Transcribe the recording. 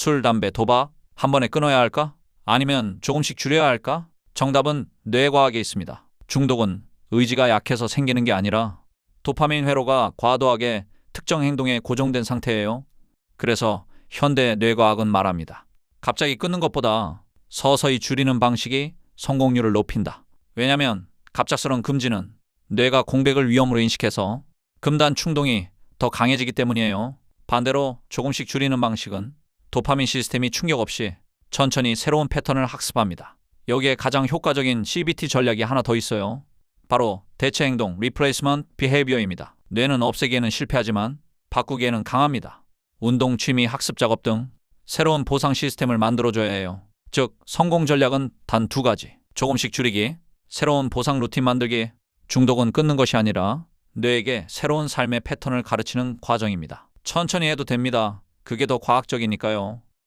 술, 담배, 도박 한 번에 끊어야 할까? 아니면 조금씩 줄여야 할까? 정답은 뇌과학에 있습니다. 중독은 의지가 약해서 생기는 게 아니라 도파민 회로가 과도하게 특정 행동에 고정된 상태예요. 그래서 현대 뇌과학은 말합니다. 갑자기 끊는 것보다 서서히 줄이는 방식이 성공률을 높인다. 왜냐면 갑작스러운 금지는 뇌가 공백을 위험으로 인식해서 금단 충동이 더 강해지기 때문이에요. 반대로 조금씩 줄이는 방식은 도파민 시스템이 충격 없이 천천히 새로운 패턴을 학습합니다. 여기에 가장 효과적인 CBT 전략이 하나 더 있어요. 바로 대체 행동 (Replacement Behavior입니다). 뇌는 없애기에는 실패하지만 바꾸기에는 강합니다. 운동, 취미, 학습 작업 등 새로운 보상 시스템을 만들어줘야 해요. 즉, 성공 전략은 단 두 가지. 조금씩 줄이기, 새로운 보상 루틴 만들기, 중독은 끊는 것이 아니라 뇌에게 새로운 삶의 패턴을 가르치는 과정입니다. 천천히 해도 됩니다. 그게 더 과학적이니까요.